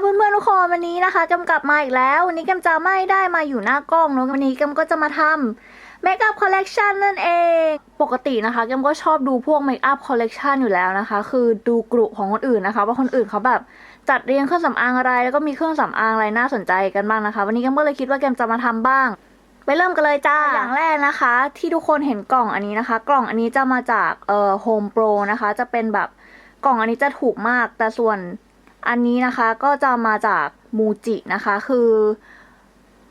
เพื่อนๆทุกคนวันนี้นะคะกำกลับมาอีกแล้ววันนี้กำจะไม่ได้มาอยู่หน้ากล้องเนอะวันนี้กำก็จะมาทำเมคอัพคอลเลกชันนั่นเอง ปกตินะคะกำก็ชอบดูพวกเมคอัพคอลเลกชันอยู่แล้วนะคะ คือดูกลุ่มของคนอื่นนะคะ ว่าคนอื่นเขาแบบจัดเรียงเครื่องสำอางอะไร แล้วก็มีเครื่องสำอางอะไรน่าสนใจกันบ้างนะคะ วันนี้กำก็เลยคิดว่าแกมจะมาทำบ้างไปเริ่มกันเลยจ้า อย่างแรกนะคะ ที่ทุกคนเห็นกล่องอันนี้นะคะ กล่องอันนี้จะมาจากเอ่อโฮมโปรนะคะ จะเป็นแบบกล่องอันนี้จะถูกมาก แต่ส่วน อันนี้นะคะก็จะมาจากมูจินะคะ คือ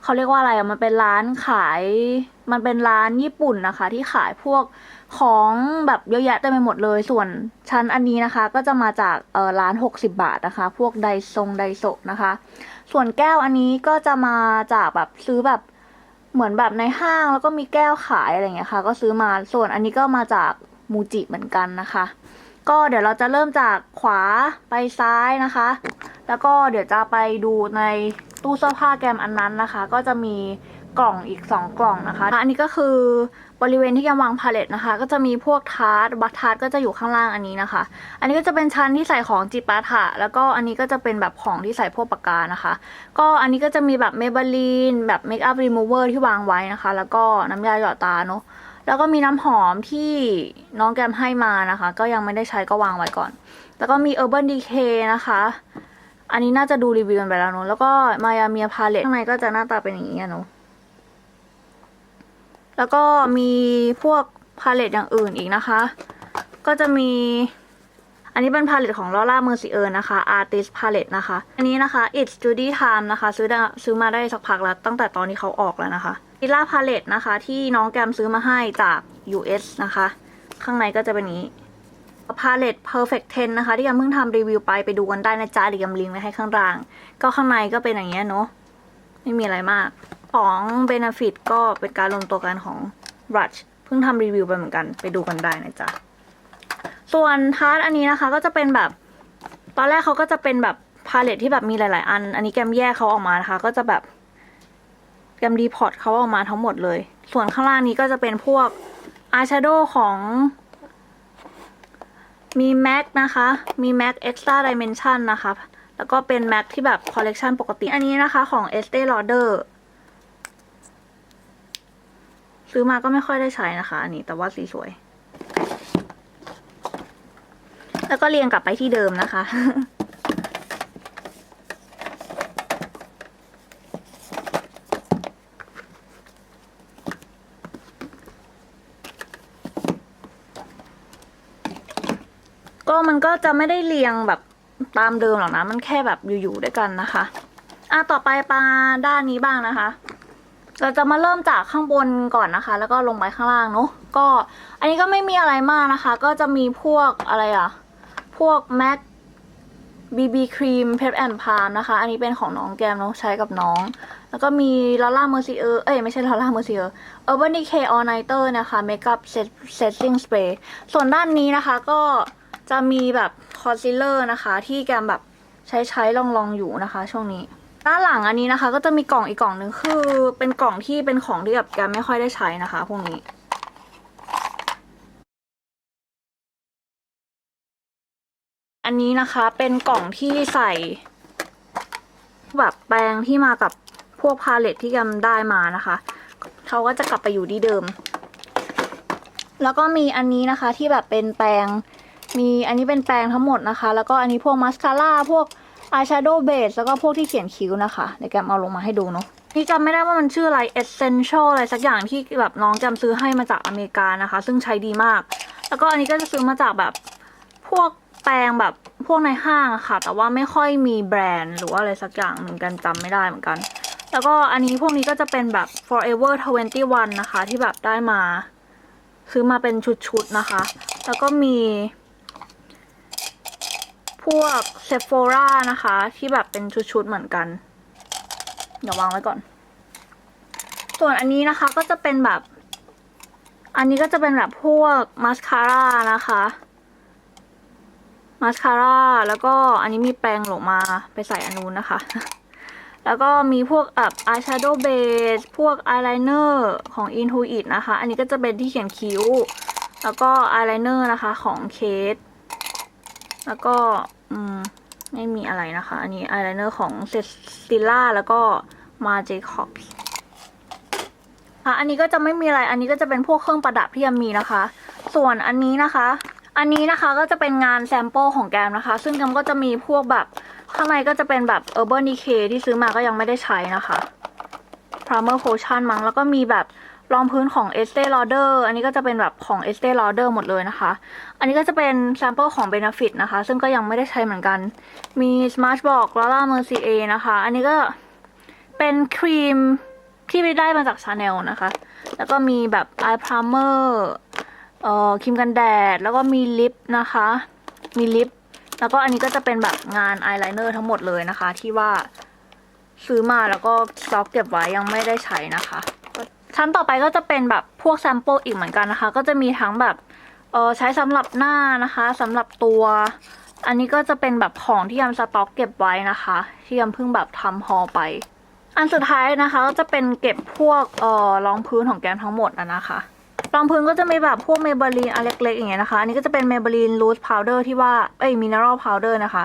เขาเรียกว่าอะไรอะมันเป็นร้านขาย มันเป็นร้านญี่ปุ่นนะคะ ที่ขายพวกของแบบเยอะแยะเต็มไปหมดเลย ส่วนชั้นอันนี้นะคะ ก็จะมาจากเออร้าน 60 บาทนะคะ พวกไดซงไดโซะนะคะ ส่วนแก้วอันนี้ก็จะมาจากแบบซื้อแบบเหมือนแบบในห้างแล้วก็มีแก้วขายอะไรอย่างเงี้ยค่ะ ก็ซื้อมาส่วนอันนี้ก็มาจากมูจิเหมือนกันนะคะ ก็เดี๋ยวเราจะเริ่มจากขวาไปซ้ายนะคะ แล้วก็เดี๋ยวจะไปดูในตู้เสื้อผ้าแกมอันนั้นนะคะ ก็จะมีกล่องอีก 2 กล่องนะคะ อันนี้ก็คือบริเวณที่แกมวางพาเลตนะคะ ก็จะมีพวกทาร์ตบัตทาร์ตก็จะอยู่ข้างล่างอันนี้นะคะ อันนี้ก็จะเป็นชั้นที่ใส่ของจิปาถะแล้วก็อันนี้ก็จะเป็นแบบของที่ใส่พวกปากกานะคะ ก็อันนี้ก็จะมีแบบเมเบลีนแบบเมคอัพรีมูเวอร์ที่วางไว้นะคะ แล้วก็น้ำยาหยอดตาเนาะ แล้วก็มีน้ำหอมที่น้องแกมให้มานะคะ ก็ยังไม่ได้ใช้ก็วางไว้ก่อน แล้วก็มี Urban Decay นะคะ อันนี้น่าจะดูรีวิวกันไปแล้วเนอะแล้วก็มายาเมียพาเลตข้างในก็จะหน้าตาเป็นอย่างนี้เนอะแล้วก็มีพวกพาเลตอย่างอื่นอีกนะคะ ก็จะมีอันนี้เป็นพาเลตของลอร่าเมอร์ซิเออร์นะคะ Artist Palette นะคะ อันนี้นะคะ It's Judy Time นะคะ ซื้อได้ซื้อมาได้สักพักแล้ว ตั้งแต่ตอนที่เขาออกแล้วนะคะ อิล่าพาเลตนะคะ ที่น้องแกมซื้อมาให้จาก US นะคะ ข้างในก็จะเป็นนี้พาเลต Perfect 10 นะคะ ที่แกมเพิ่งทำรีวิวไปไปดูกันได้นะจ๊ะเดี๋ยวแกมลิงก์ไว้ให้ข้างล่าง ก็ข้างในก็เป็นอย่างเงี้ยเนาะไม่มีอะไรมาก ของ Benefit ก็เป็นการรวมตัวกันของ Rush เพิ่งทำรีวิวไปเหมือนกันไปดูกันได้นะจ๊ะส่วนทาร์ตอันนี้นะคะก็จะเป็นแบบ ตอนแรกเขาก็จะเป็นแบบพาเลตที่แบบมีหลาย ๆ อัน อันนี้แกมแยกเขาออกมานะคะ ก็จะแบบ แกมรีพอร์ตเขาออกมาทั้งหมดเลย ส่วนข้างล่างนี้ก็จะเป็นพวกอายแชโดว์ของ มีแม็กนะคะ มีแม็กเอ็กซ์ตร้าดิเมนชันนะคะ แล้วก็เป็นแม็กที่แบบคอลเลกชันปกติ อันนี้นะคะของ Estee Lauder ซื้อมาก็ไม่ค่อยได้ใช้นะคะ อันนี้แต่ว่าสีสวย แล้วก็เรียงกลับไปที่เดิมนะคะ มันก็จะไม่ได้เรียงแบบตามเดิมหรอกนะ มันแค่แบบอยู่ๆด้วยกันนะคะ อะต่อไปปลาด้านนี้บ้างนะคะ เราจะมาเริ่มจากข้างบนก่อนนะคะ แล้วก็ลงไปข้างล่างเนาะก็อันนี้ก็ไม่มีอะไรมากนะคะ ก็จะมีพวกอะไรอะพวก MAC BB Cream p e p and Palm นะคะ อันนี้เป็นของน้องแกมเนาะใช้กับน้อง แล้วก็มีลอร่าเมอร์ซิเออร์เอ้ยไม่ใช่ลอร่าเมอร์ซิเออร์ Urban Decay All Nighter นะคะ Makeup Set Setting Spray ส่วนด้านนี้นะคะก็ จะมีแบบคอนซีลเลอร์นะคะ ที่แกมแบบใช้ใช้ลองลองๆอยู่นะคะ ช่วงนี้ด้านหลังอันนี้นะคะ ก็จะมีกล่องอีกกล่องหนึ่งคือเป็นกล่องที่เป็นของที่แบบแกมไม่ค่อยได้ใช้นะคะพวกนี้อันนี้นะคะเป็นกล่องที่ใส่แบบแปรงที่มากับพวกพาเลตที่แกมได้มานะคะเขาก็จะกลับไปอยู่ที่เดิม แล้วก็มีอันนี้นะคะที่แบบเป็นแปรง มีอันนี้เป็นแปรงทั้งหมดนะคะ แล้วก็อันนี้พวกมัสคาร่าพวกอายแชโดว์เบสแล้วก็พวกที่เขียนคิ้วนะคะเดี๋ยวแกมเอาลงมาให้ดูเนาะนี่จำไม่ได้ว่ามันชื่ออะไร Essential อะไรสักอย่างที่แบบน้องจำซื้อให้มาจากอเมริกานะคะ ซึ่งใช้ดีมาก แล้วก็อันนี้ก็จะซื้อมาจากแบบพวกแปรงแบบพวกในห้างะค่ะ แต่ว่าไม่ค่อยมีแบรนด์หรือว่าอะไรสักอย่างเหมือนกันจำไม่ได้เหมือนกัน แล้วก็อันนี้พวกนี้ก็จะเป็นแบบ forever 21 นะคะ ที่แบบได้มา ซื้อมาเป็นชุดๆนะคะ แล้วก็มี พวก Sephora นะคะ ที่แบบเป็นชุดๆเหมือนกัน เดี๋ยววางไว้ก่อน ส่วนอันนี้นะคะก็จะเป็นแบบ อันนี้ก็จะเป็นแบบพวกมาสคาร่านะคะมาสคาร่าแล้วก็อันนี้มีแปรงหลงมาไปใส่อันนู้นนะคะ แล้วก็มีพวกแบบอายแชโดว์เบสพวกอายไลเนอร์ของ Intuit นะคะ อันนี้ก็จะเป็นที่เขียนคิ้ว แล้วก็อายไลเนอร์นะคะของเคสแล้วก็ อืม ไม่มีอะไรนะคะ อันนี้อายไลเนอร์ของเซสติล่าแล้วก็มาเจคอบค่ะอันนี้ก็จะไม่มีอะไร อันนี้ก็จะเป็นพวกเครื่องประดับที่ยังมีนะคะ ส่วนอันนี้นะคะ อันนี้นะคะก็จะเป็นงานแซมเปิลของแกมนะคะ ซึ่งแกมก็จะมีพวกแบบข้างในก็จะเป็นแบบ Urban Decay ที่ซื้อมาก็ยังไม่ได้ใช้นะคะ Primer Potion มั้งแล้วก็มีแบบ รองพื้นของ Estee Lauder อันนี้ก็จะเป็นแบบของ Estee Lauder หมดเลยนะคะ อันนี้ก็จะเป็นแซมเปิลของ Benefit นะคะ ซึ่งก็ยังไม่ได้ใช้เหมือนกัน มี Smashbox Laura Mercier นะคะ อันนี้ก็เป็นครีมที่ไปได้มาจาก Chanel นะคะ แล้วก็มีแบบ Eye Primer เอ่อครีมกันแดด แล้วก็มีลิปนะคะ มีลิป แล้วก็อันนี้ก็จะเป็นแบบงานอายไลเนอร์ทั้งหมดเลยนะคะ ที่ว่าซื้อมาแล้วก็สต็อกเก็บไว้ยังไม่ได้ใช้นะคะ ชั้นต่อไปก็จะเป็นแบบพวกแซมเปิลอีกเหมือนกันนะคะ ก็จะมีทั้งแบบเออใช้สำหรับหน้านะคะสำหรับตัว อันนี้ก็จะเป็นแบบของที่ยำสต็อกเก็บไว้นะคะ ที่ยำเพิ่งแบบทำฮอลไป อันสุดท้ายนะคะก็จะเป็นเก็บพวกเออรองพื้นของแกมทั้งหมดอะนะคะรองพื้นก็จะมีแบบพวกเมเบลีนอันเล็กๆอย่างเงี้ยนะคะ อันนี้ก็จะเป็นเมเบลีนลูสพาวเดอร์ที่ว่า เอ้ยมินเนอรัลพาวเดอร์นะคะ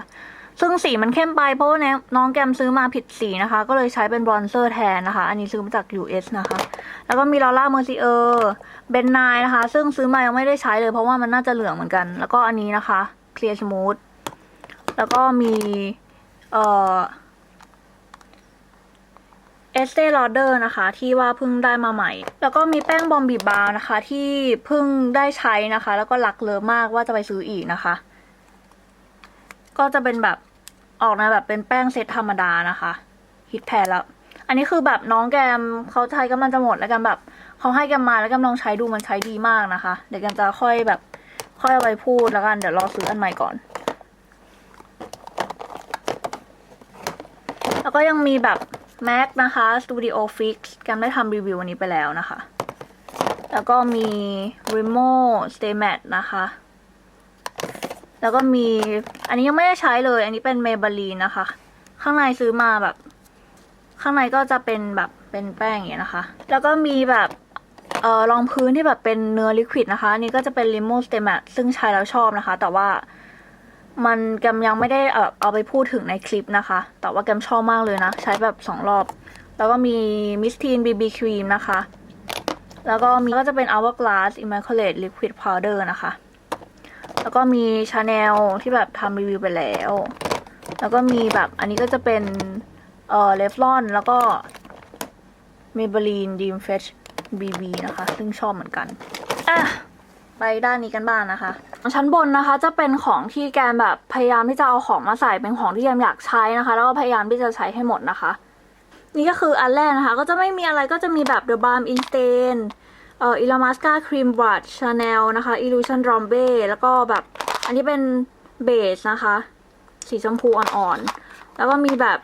ซึ่งสีมันเข้มไปเพราะว่าน้องแกมซื้อมาผิดสีนะคะ ก็เลยใช้เป็นบรอนเซอร์แทนนะคะ อันนี้ซื้อมาจาก US นะคะ แล้วก็มีลอร่าเมอร์ซิเออร์เบนนายนะคะ ซึ่งซื้อมายังไม่ได้ใช้เลย เพราะว่ามันน่าจะเหลืองเหมือนกัน แล้วก็อันนี้นะคะเคลียร์สมูทแล้วก็มีเอ่อเอสเต e ลอเดอร์นะคะ ที่ว่าเพิ่งได้มาใหม่ แล้วก็มีแป้งบอมบีบาวนะคะ ที่เพิ่งได้ใช้นะคะ แล้วก็รักเลิฟมากว่าจะไปซื้ออีกนะคะ ก็จะเป็นแบบออกนะแบบเป็นแป้งเซตธรรมดานะคะฮิตแพนแล้ว อันนี้คือแบบน้องแกมเขาใช้กำลังจะหมดแล้วกันแบบเขาให้แกมมาแล้วแกมลองใช้ดูมันใช้ดีมากนะคะ เดี๋ยวแกมจะค่อยแบบค่อยเอาไปพูดแล้วกันเดี๋ยวรอซื้ออันใหม่ก่อน แล้วก็ยังมีแบบ Mac นะคะ Studio Fix แกมได้ทำรีวิววันนี้ไปแล้วนะคะ แล้วก็มี Remo Stay Matte นะคะ แล้วก็มี อันนี้ยังไม่ได้ใช้เลย อันนี้เป็น Maybelline นะคะ ข้างในซื้อมาแบบ ข้างในก็จะเป็นแบบเป็นแป้งอย่างเงี้ยนะคะ แล้วก็มีแบบเอ่อรองพื้นที่แบบเป็นเนื้อลิควิดนะคะ อันนี้ก็จะเป็น Remo Stay Matte ซึ่งใช้แล้วชอบนะคะ แต่ว่ามันแกมยังไม่ได้เออเอาไปพูดถึงในคลิปนะคะ แต่ว่าแกมชอบมากเลยนะ ใช้แบบสองรอบ แล้วก็มีมิสทีนบีบีครีมนะคะ แล้วก็มีก็จะเป็น Hourglass Immaculate Liquid Powder นะคะ แล้วก็มี Chanel ที่แบบทำรีวิวไปแล้ว แล้วก็มีแบบอันนี้ก็จะเป็นเอ่อเลฟลอนแล้วก็ Maybelline Dream Fresh BB นะคะ ซึ่งชอบเหมือนกัน อะ ไปด้านนี้กันบ้างนะคะ ชั้นบนนะคะจะเป็นของที่แกมแบบพยายามที่จะเอาของมาใส่เป็นของที่แกมอยากใช้นะคะ แล้วก็พยายามที่จะใช้ให้หมดนะคะ นี่ก็คืออันแรกนะคะ ก็จะไม่มีอะไรก็จะมีแบบ The Balm Instain เอ่อ Ilamasca Cream Brush Chanel นะคะ Illusion Rombe แล้วก็แบบ อันนี้เป็นเบสนะคะ สีชมพูอ่อนๆ แล้วก็มีแบบ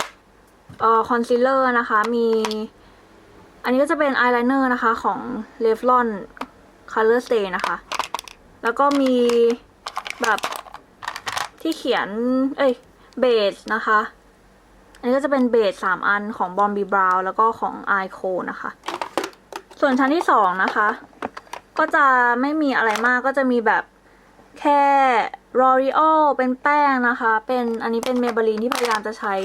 เอ่อคอนซีลเลอร์นะคะ มี อันนี้ก็จะเป็นอายไลเนอร์นะคะของ Revlon Color Stay นะคะ แล้วก็มีแบบที่เขียน เอ้ย เบสนะคะ อันนี้ก็จะเป็นเบสสามอันของบอมบีบราวแล้วก็ของไอโคนะคะ ส่วนชั้นที่สองนะคะ ก็จะไม่มีอะไรมากก็จะมีแบบแค่ L'Oreal เป็นแป้งนะคะ เป็นอันนี้เป็นเมเบลีนที่พยายามจะใช้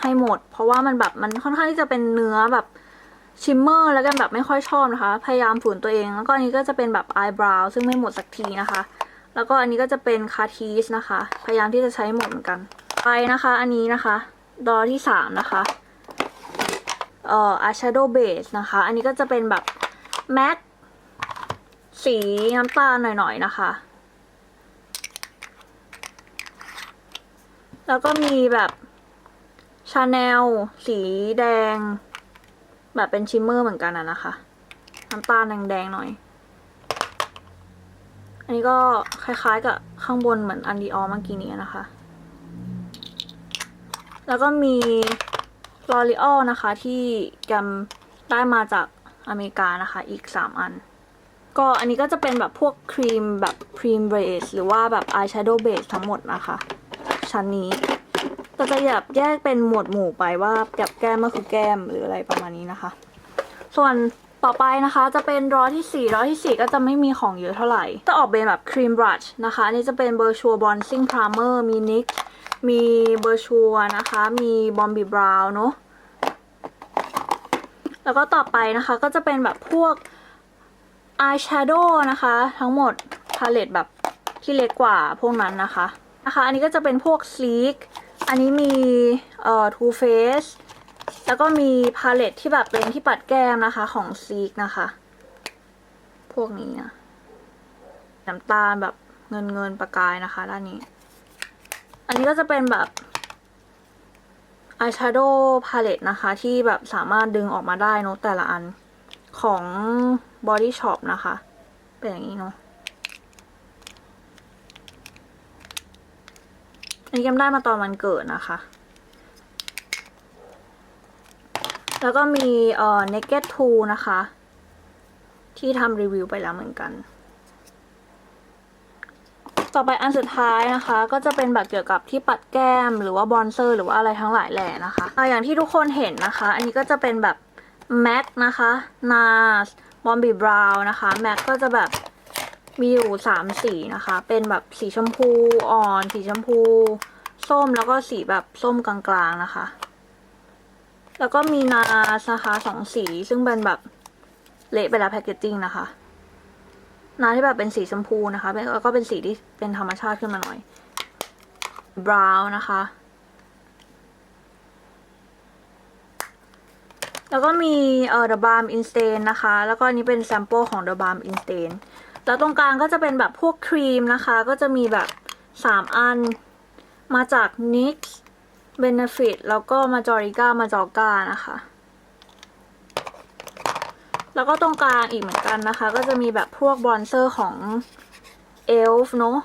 ให้หมด เพราะว่ามันแบบมันค่อนข้างที่จะเป็นเนื้อแบบชิมเมอร์แล้วกันแบบไม่ค่อยชอบนะคะ พยายามฝืนตัวเอง แล้วก็อันนี้ก็จะเป็นแบบอายบราวซึ่งไม่หมดสักทีนะคะ แล้วก็อันนี้ก็จะเป็นคาทีสนะคะ พยายามที่จะใช้หมดเหมือนกัน ไปนะคะ อันนี้นะคะ ดอที่สามนะคะ เอ่อ eyeshadow base นะคะ อันนี้ก็จะเป็นแบบแม็กสีน้ำตาลหน่อยๆนะคะ แล้วก็มีแบบชาแนลสีแดง แบบเป็นชิมเมอร์เหมือนกันอะนะคะ น้ำตาลแดงๆหน่อย อันนี้ก็คล้ายๆกับข้างบนเหมือนอันดีออเมื่อกี้นี้นะคะ แล้วก็มี L'Oreal นะคะที่แกมได้มาจากอเมริกานะคะอีก 3 อัน ก็อันนี้ก็จะเป็นแบบพวกครีมแบบครีมเบสหรือว่าแบบอายแชโดว์เบสทั้งหมดนะคะ ชั้นนี้ก็จะแบบแยกเป็นหมวดหมู่ไปว่าแบบแก้มก็คือแก้มหรืออะไรประมาณนี้นะคะ ส่วนต่อไปนะคะจะเป็นร้อที่ 4 ร้อที่ 4 ก็จะไม่มีของเยอะเท่าไหร่ จะออกเป็นแบบครีมบรัชนะคะ อันนี้จะเป็นเบอร์ชัวบอนซิ่งพรามเมอร์มีนิก มีเบอร์ชัวนะคะ มีบอมบีบราวน์เนอะแล้วก็ต่อไปนะคะก็จะเป็นแบบพวกอายแชโดว์นะคะ ทั้งหมดพาเลตแบบที่เล็กกว่าพวกนั้นนะคะนะคะอันนี้ก็จะเป็นพวก sleek อันนี้มีเอ่อ Too Faced แล้วก็มีพาเลตที่แบบเป็นที่ปัดแก้มนะคะของ sleek นะคะ พวกนี้นะน้ำตาลแบบเงินเงินประกายนะคะ ด้านนี้ อันนี้ก็จะเป็นแบบอายแชโดว์พาเลตนะคะ ที่แบบสามารถดึงออกมาได้เนอะแต่ละอันของ Body Shop นะคะ เป็นอย่างนี้เนาะอันนี้แกมได้มาตอนวันเกิดนะคะ แล้วก็มีเอ่อ Naked 2 นะคะ ที่ทำรีวิวไปแล้วเหมือนกัน ต่อไปอันสุดท้ายนะคะ ก็จะเป็นแบบเกี่ยวกับที่ปัดแก้มหรือว่าบอนเซอร์หรือว่าอะไรทั้งหลายแหล่นะคะอะอย่างที่ทุกคนเห็นนะคะ อันนี้ก็จะเป็นแบบ MAC นะคะ NARS b o m b y Brown นะคะ MAC ก็จะแบบมีอยู่สามสีนะคะ เป็นแบบสีชมพูอ่อน สีชมพู ส้มแล้วก็สีแบบส้มกลางๆนะคะ แล้วก็มีนาสนะคะสองสีซึ่งเป็นแบบเละไปแล้วแพคเกจจิ้งนะคะ นาที่แบบเป็นสีชมพูนะคะแล้วก็เป็นสีที่เป็นธรรมชาติขึ้นมาหน่อยบราวน์นะคะ แล้วก็มีเอ่อ The Balm i n s t a n นะคะ แล้วก็อันนี้เป็นแซมเปิลของ The Balm Instain แล้วตรงกลางก็จะเป็นแบบพวกครีมนะคะ ก็จะมีแบบสามอันมาจาก NYX Benefit แล้วก็ Majorica Majorca นะคะ แล้วก็ตรงกลางอีกเหมือนกันนะคะ ก็จะมีแบบพวกบอนเซอร์ของ ELF เนอะ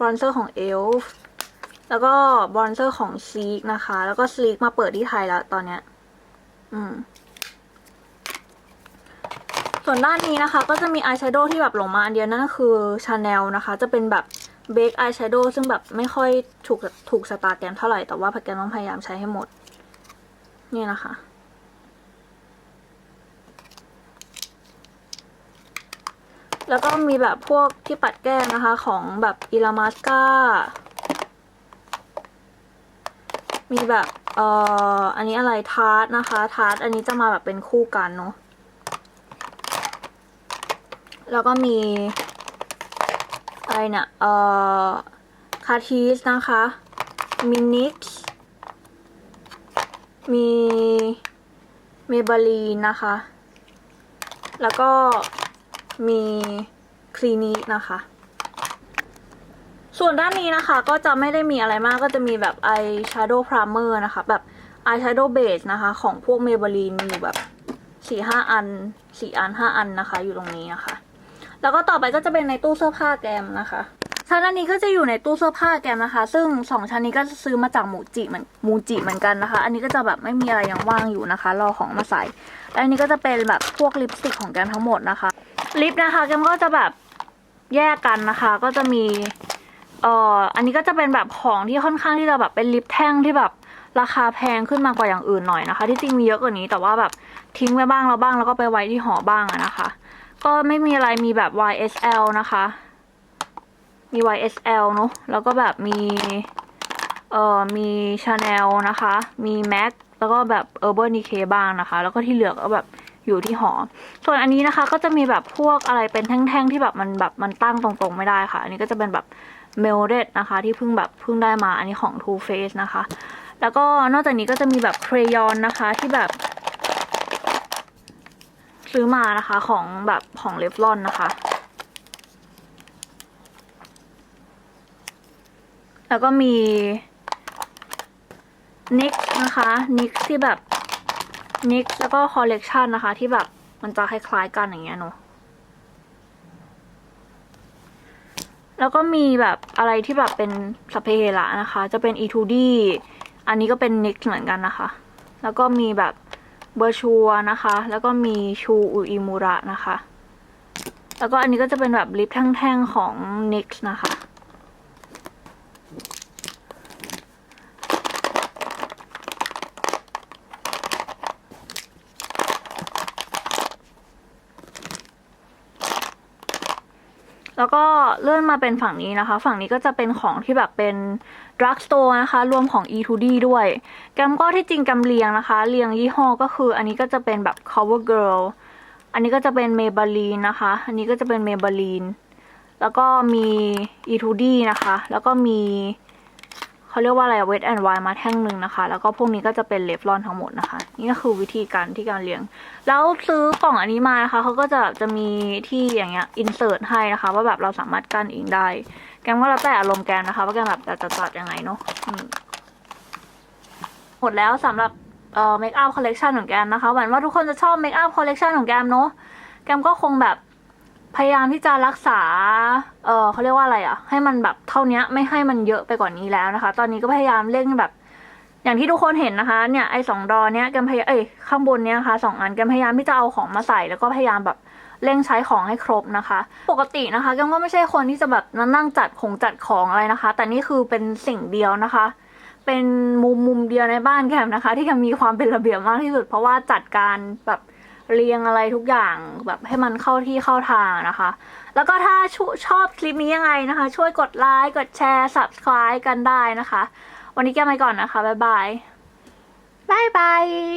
บอนเซอร์ของ ELF แล้วก็บอนเซอร์ของ Sleek นะคะ แล้วก็ Sleek มาเปิดที่ไทยแล้วตอนเนี้ย อืม ส่วนด้านนี้นะคะ ก็จะมีอายแชโดว์ที่แบบหลงมาอันเดียวนั่นก็คือ Chanel นะคะ จะเป็นแบบเบคอายแชโดว์ซึ่งแบบไม่ค่อยถูกถูกสตาร์แกรมเท่าไหร่ แต่ว่าแกรมต้องพยายามใช้ให้หมด นี่นะคะ แล้วก็มีแบบพวกที่ปัดแก้มนะคะของแบบอิลามาสกามีแบบเอ่ออันนี้อะไรทาร์ตนะคะ ทาร์ตอันนี้จะมาแบบเป็นคู่กันเนาะ แล้วก็มีอะไรเนี่ยเอ่อคาทีสนะคะมินิกมีเมเบลีนนะคะ แล้วก็ มีคลินิกนะคะ ส่วนด้านนี้นะคะก็จะไม่ได้มีอะไรมากก็จะมีแบบ eye shadow primer นะคะ แบบ eye shadow base นะคะ ของพวก Maybelline มีอยู่แบบสี่ห้าอันสี่อันห้าอันนะคะ อยู่ตรงนี้นะคะ แล้วก็ต่อไปก็จะเป็นในตู้เสื้อผ้าแกมนะคะชั้นอันนี้ก็จะอยู่ในตู้เสื้อผ้าแกมนะคะ ซึ่งสองชั้นนี้ก็ซื้อมาจากมูจิเหมือนมูจิเหมือนกันนะคะ อันนี้ก็จะแบบไม่มีอะไรยังว่างอยู่นะคะ รอของมาใส่และอันนี้ก็จะเป็นแบบพวกลิปสติกของแกมทั้งหมดนะคะ ลิปนะคะแกมก็จะแบบแยกกันนะคะ ก็จะมีเอ่ออันนี้ก็จะเป็นแบบของที่ค่อนข้างที่จะแบบเป็นลิปแท่งที่แบบราคาแพงขึ้นมากว่าอย่างอื่นหน่อยนะคะ ที่จริงมีเยอะกว่านี้แต่ว่าแบบทิ้งไว้บ้างแล้วบ้างแล้วก็ไปไว้ที่หอบ้างอะนะคะ ก็ไม่มีอะไรมีแบบ YSL นะคะ มี YSL เนอะแล้วก็แบบมีเอ่อมี Chanel นะคะ มี MAC แล้วก็แบบ Urban Decay บ้างนะคะ แล้วก็ที่เหลือก็แบบ อยู่ที่หอ ส่วนอันนี้นะคะก็จะมีแบบพวกอะไรเป็นแท่งๆที่แบบมันแบบมันตั้งตรงๆไม่ได้ค่ะ อันนี้ก็จะเป็นแบบ m e l d e d นะคะ ที่เพิ่งแบบเพิ่งได้มาอันนี้ของ Too Faced นะคะ แล้วก็นอกจากนี้ก็จะมีแบบเครยอนนะคะที่แบบซื้อมานะคะของแบบของเลฟลอนนะคะ แล้วก็มี NYX นะคะ NYX ที่แบบ NYX แล้วก็คอลเลกชันนะคะ ที่แบบมันจะคล้ายๆกันอย่างเงี้ยเนอะแล้วก็มีแบบอะไรที่แบบเป็นสเปเฮระนะคะ จะเป็น E2D อันนี้ก็เป็น NYX เหมือนกันนะคะ แล้วก็มีแบบเบอร์ชัวนะคะ แล้วก็มีชูอุอิมูระนะคะ แล้วก็อันนี้ก็จะเป็นแบบลิปแท่งๆของ NYX นะคะ แล้วก็เลื่อนมาเป็นฝั่งนี้นะคะ ฝั่งนี้ก็จะเป็นของที่แบบเป็น drug store นะคะ รวมของ E2D ด้วยแกมก็ที่จริงแกมเลียงนะคะ เลียงยี่ห้อก็คืออันนี้ก็จะเป็นแบบ cover girl อันนี้ก็จะเป็น Maybelline นะคะ อันนี้ก็จะเป็น Maybelline แล้วก็มี E2D นะคะ แล้วก็มี เขาเรียกว่าอะไร Wet and Wild มาแท่งหนึ่งนะคะ แล้วก็พวกนี้ก็จะเป็นเลฟลอนทั้งหมดนะคะ นี่ก็คือวิธีการที่การเรียง แล้วซื้อกล่องอันนี้มานะคะเขาก็จะจะมีที่อย่างเงี้ยอินเสิร์ตให้นะคะ ว่าแบบเราสามารถกั้นเองได้ แกมก็แล้วแต่อารมณ์แกมนะคะ ว่าแกมแบบจะจัดยังไงเนาะหมดแล้วสำหรับเอ่อเมคอัพคอลเลกชันของแกมนะคะหวังว่าทุกคนจะชอบเมคอัพคอลเลกชันของแกมเนาะแกมก็คงแบบ พยายามที่จะรักษา เออเขาเรียกว่าอะไรอะให้มันแบบเท่านี้ไม่ให้มันเยอะไปกว่านี้แล้วนะคะ ตอนนี้ก็พยายามเร่งแบบ อย่างที่ทุกคนเห็นนะคะ เนี่ยไอ้สองดอเนี้ยแกมพยายามเอ้ยข้างบนเนี้ยนะคะสองอันแกมพยายามที่จะเอาของมาใส่แล้วก็พยายามแบบเร่งใช้ของให้ครบนะคะ ปกตินะคะแกมก็ไม่ใช่คนที่จะแบบนั่งจัดของจัดของอะไรนะคะ แต่นี่คือเป็นสิ่งเดียวนะคะ เป็นมุมมุมเดียวในบ้านแกมนะคะ ที่แกมมีความเป็นระเบียบมากที่สุด เพราะว่าจัดการแบบ เรียงอะไรทุกอย่างแบบให้มันเข้าที่เข้าทางนะคะ แล้วก็ถ้าชชอบคลิปนี้ยังไงนะคะ ช่วยกดไลค์กดแชร์ subscribe กันได้นะคะ วันนี้แกไปก่อนนะคะ บ๊ายบาย บายบาย